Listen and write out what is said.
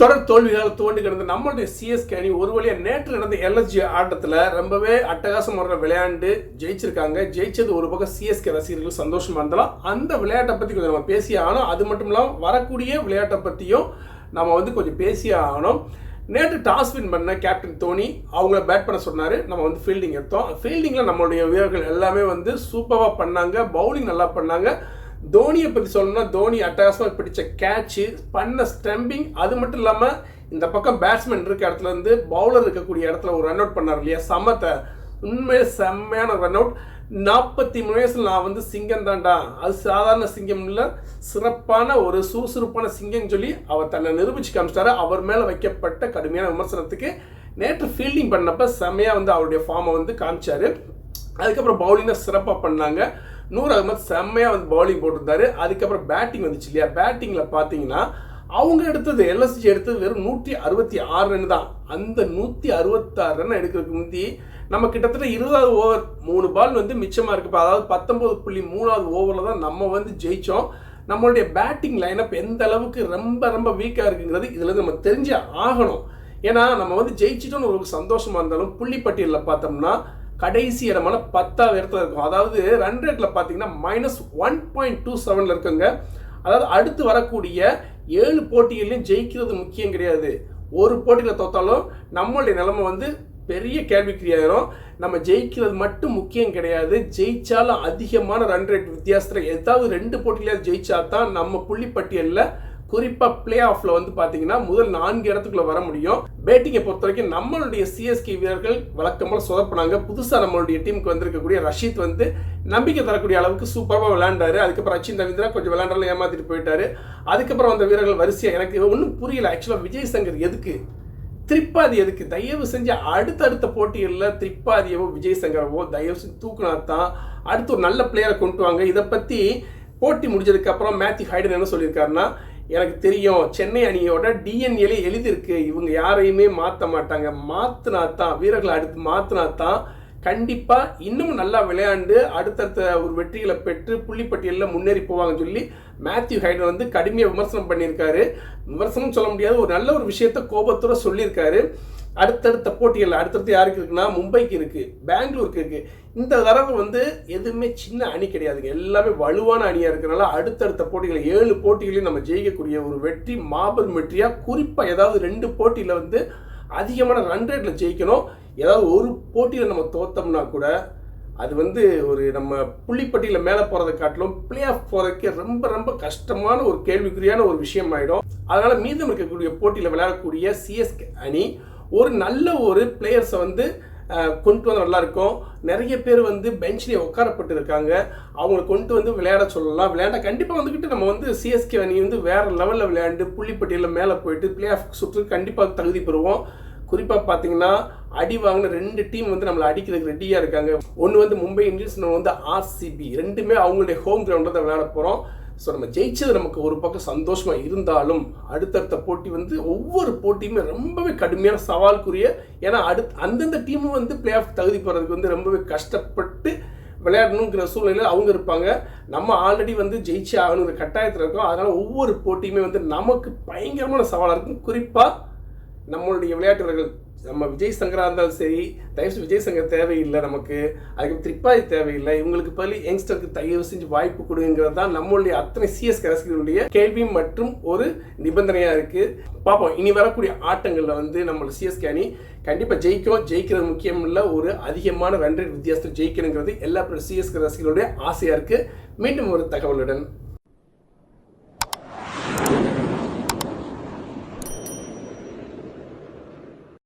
தொடர் தோல்விகளால் தோண்டி கிடந்த நம்மளுடைய சிஎஸ்கே அணி ஒரு வழியாக நேற்று நடந்த எல்எஸ்ஜி ஆட்டத்தில் ரொம்பவே அட்டகாசம் முறை விளையாண்டு ஜெயிச்சிருக்காங்க. ஜெயிச்சது ஒரு பக்கம் சிஎஸ்கே ரசிகர்கள் சந்தோஷமாக இருந்தாலும். அந்த விளையாட்டை பற்றி கொஞ்சம் நம்ம பேசியே ஆகணும். அது மட்டும் இல்லாமல் வரக்கூடிய விளையாட்டை பற்றியும் நம்ம வந்து கொஞ்சம் பேசியே ஆகணும். நேற்று டாஸ் வின் பண்ண கேப்டன் தோனி அவங்கள பேட் பண்ண சொன்னார். நம்ம வந்து ஃபீல்டிங் எடுத்தோம். ஃபீல்டிங்கில் நம்மளுடைய வீரர்கள் எல்லாமே வந்து சூப்பராக பண்ணாங்க. பவுலிங் நல்லா பண்ணாங்க. தோனியை பற்றி சொல்லணும்னா தோனி அட்டகாசமாக பிடிச்ச கேட்சு பண்ண ஸ்டம்பிங் அது மட்டும் இல்லாமல் இந்த பக்கம் பேட்ஸ்மேன் இருக்க இடத்துல இருந்து பவுலர் இருக்கக்கூடிய இடத்துல ஒரு ரன் அவுட் பண்ணார் இல்லையா? சமத்தை உண்மையே செம்மையான ரன் அவுட் நாற்பத்தி மூணு வயசில் நான் வந்து சிங்கம் தான்டா. அது சாதாரண சிங்கம் இல்லை சிறப்பான ஒரு சுறுசுறுப்பான சிங்கம்னு சொல்லி அவர் தன்னை நிரூபிச்சு காமிச்சிட்டாரு. அவர் மேலே வைக்கப்பட்ட கடுமையான விமர்சனத்துக்கு நேற்று ஃபீல்டிங் பண்ணப்போ செம்மையாக வந்து அவருடைய ஃபார்மை வந்து காமிச்சார். அதுக்கப்புறம் பவுலிங்கை சிறப்பாக பண்ணாங்க. நூர் அகமத் செம்மையாக வந்து பவுலிங் போட்டிருந்தாரு. அதுக்கப்புறம் பேட்டிங் வந்துச்சு இல்லையா? பேட்டிங்கில் பார்த்தீங்கன்னா அவங்க எடுத்தது எல்எஸ்ஜி எடுத்தது வெறும் நூற்றி அறுபத்தி ஆறு ரன் தான். அந்த நூற்றி அறுபத்தாறு ரன் எடுக்கிறதுக்கு முந்தி நம்ம கிட்டத்தட்ட இருபதாவது ஓவர் மூணு பால் வந்து மிச்சமாக இருக்குப்பா அதாவது பத்தொன்பது புள்ளி மூணாவது ஓவரில் தான் நம்ம வந்து ஜெயித்தோம் நம்மளுடைய பேட்டிங் லைனப் எந்த அளவுக்கு ரொம்ப ரொம்ப வீக்காக இருக்குங்கிறது இதுலேருந்து நம்ம தெரிஞ்சே ஆகணும். ஏன்னா நம்ம வந்து ஜெயிச்சிட்டோம்னு ஒரு சந்தோஷமாக இருந்தாலும் புள்ளிப்பட்டியலில் பார்த்தோம்னா கடைசி இடமான பத்தாவது இடத்துல இருக்கும். அதாவது ரன் ரேட்டில் பார்த்தீங்கன்னா மைனஸ் ஒன் பாயிண்ட் டூ செவனில் இருக்குங்க. அதாவது அடுத்து வரக்கூடிய ஏழு போட்டிகள்லையும் ஜெயிக்கிறது முக்கியம் கிடையாது. ஒரு போட்டியில் தோத்தாலும் நம்மளுடைய நிலைமை வந்து பெரிய கேள்விக்குறியாயிரும். நம்ம ஜெயிக்கிறது மட்டும் முக்கியம் கிடையாது. ஜெயிச்சாலும் அதிகமான ரன் ரேட் வித்தியாசத்தில் ஏதாவது ரெண்டு போட்டியில ஜெயிச்சா தான் நம்ம புள்ளிப்பட்டியலில் குறிப்பாக பிளே ஆஃப்ல வந்து பார்த்தீங்கன்னா முதல் நான்கு இடத்துக்குள்ள வர முடியும். பேட்டிங்கை பொறுத்த வரைக்கும் நம்மளுடைய சிஎஸ்கே வீரர்கள் வழக்கமாக சொதப்பினாங்க. புதுசாக நம்மளுடைய டீமுக்கு வந்திருக்கக்கூடிய ரஷீத் வந்து நம்பிக்கை தரக்கூடிய அளவுக்கு சூப்பராக விளையாண்டாரு. அதுக்கப்புறம் அச்சின் ரவீந்திரா கொஞ்சம் விளையாண்டாலும் ஏமாத்திட்டு போயிட்டாரு. அதுக்கப்புறம் அந்த வீரர்கள் வரிசையாக எனக்கு ஒன்றும் புரியல. ஆக்சுவலாக விஜய் சங்கர் எதுக்கு? திரிப்பாதி எதுக்கு? தயவு செஞ்சு அடுத்தடுத்த போட்டிகளில் திரிப்பாதியவோ விஜய் சங்கரவோ தயவு செஞ்சு தூக்குனா தான் அடுத்து ஒரு நல்ல பிளேயரை கொண்டு வாங்க. இதை பற்றி போட்டி முடிஞ்சதுக்கப்புறம் மேத்யூ ஹைடன் என்ன சொல்லியிருக்காருன்னா எனக்கு தெரியும் சென்னை அணியோட டிஎன்ஏலே எழுதியிருக்கு. இவங்க யாரையுமே மாற்ற மாட்டாங்க. மாற்றினா தான் வீரர்களை அடுத்து மாற்றினா தான் கண்டிப்பாக இன்னும் நல்லா விளையாண்டு அடுத்தடுத்த ஒரு வெற்றிகளை பெற்று புள்ளிப்பட்டியலில் முன்னேறி போவாங்கன்னு சொல்லி மேத்யூ ஹைடன் வந்து கடுமையாக விமர்சனம் பண்ணியிருக்காரு. விமர்சனம் சொல்ல முடியாது. ஒரு நல்ல ஒரு விஷயத்த கோபத்தோட சொல்லியிருக்காரு. அடுத்தடுத்த போட்டிகள் அடுத்தடுத்து யாருக்கு இருக்குன்னா மும்பைக்கு இருக்குது பெங்களூருக்கு இருக்குது இந்த தடவை வந்து எதுவுமே சின்ன அணி கிடையாதுங்க. எல்லாமே வலுவான அணியாக இருக்கிறனால அடுத்தடுத்த போட்டிகள் ஏழு போட்டிகளையும் நம்ம ஜெயிக்கக்கூடிய ஒரு வெற்றி மாபெரும் வெற்றியாக குறிப்பாக ஏதாவது ரெண்டு போட்டியில் வந்து அதிகமான ரன் ரேட்டில் ஜெயிக்கணும். ஏதாவது ஒரு போட்டியில் நம்ம தோத்தோம்னா கூட அது வந்து ஒரு நம்ம புள்ளிப்பட்டியில் மேலே போகிறத காட்டிலும் பிளே ஆஃப் போகிறதுக்கே ரொம்ப ரொம்ப கஷ்டமான ஒரு கேள்விக்குறியான ஒரு விஷயம் ஆகிடும் அதனால் மீதம் இருக்கக்கூடிய போட்டியில் விளையாடக்கூடிய சிஎஸ்கே அணி ஒரு நல்ல ஒரு பிளேயர்ஸை வந்து கொண்டு வந்து நல்லாயிருக்கும். நிறைய பேர் வந்து பெஞ்ச்லேயே உட்காரப்பட்டு இருக்காங்க அவங்களை கொண்டு வந்து விளையாட சொல்லலாம். விளையாட கண்டிப்பாக வந்துக்கிட்டு நம்ம வந்து சிஎஸ்கே அணி வந்து வேறு லெவலில் விளையாண்டு புள்ளிப்பட்டியில் மேலே போயிட்டு பிளே ஆஃப் சுற்று கண்டிப்பாக தகுதி பெறுவோம். குறிப்பாக பார்த்தீங்கன்னா அடி வாங்கின ரெண்டு டீம் வந்து நம்மளை அடிக்கிறதுக்கு ரெடியாக இருக்காங்க. ஒன்று வந்து மும்பை இந்தியன்ஸ் இன்னொன்று வந்து ஆர்சிபி ரெண்டுமே அவங்களுடைய ஹோம் கிரவுண்டில் தான் விளையாட போகிறோம் ஸோ நம்ம ஜெயிச்சது நமக்கு ஒரு பக்கம் சந்தோஷமாக இருந்தாலும் அடுத்தடுத்த போட்டி வந்து ஒவ்வொரு போட்டியுமே ரொம்பவே கடுமையான சவால்குரிய ஏன்னா அடுத் அந்தந்த டீமும் வந்து பிளே ஆஃப் தகுதி போகிறதுக்கு வந்து ரொம்பவே கஷ்டப்பட்டு விளையாடணுங்கிற சூழ்நிலையில் அவங்க இருப்பாங்க. நம்ம ஆல்ரெடி வந்து ஜெயிச்சு ஆகணுங்கிற கட்டாயத்தில் இருக்கோம். அதனால் ஒவ்வொரு போட்டியுமே வந்து நமக்கு பயங்கரமான சவாலாக இருக்கும். குறிப்பாக நம்மளுடைய விளையாட்டு வீரர்கள். நம்ம விஜய் சங்கரா இருந்தாலும் சரி தயவு விஜய் சங்கர் தேவையில்லை நமக்கு. அதுக்கு திரிப்பாதி தேவையில்லை. இவங்களுக்கு பள்ளி யங்ஸ்டருக்கு தயவு செஞ்சு வாய்ப்பு கொடுங்கிறது தான் நம்மளுடைய அத்தனை சிஎஸ் ரசிகர்களுடைய கேள்வி மற்றும் ஒரு நிபந்தனையாக இருக்குது பார்ப்போம். இனி வரக்கூடிய ஆட்டங்களில் வந்து நம்மளோட சிஎஸ்கே அணி கண்டிப்பாக ஜெயிக்கும். ஜெயிக்கிறது முக்கியம் இல்லை. ஒரு அதிகமான ரன் ரேட் வித்தியாசத்தில் ஜெயிக்கணுங்கிறது எல்லா சிஎஸ்கே ரசிகர்களுடைய ஆசையாக இருக்குது மீண்டும் ஒரு தகவலுடன்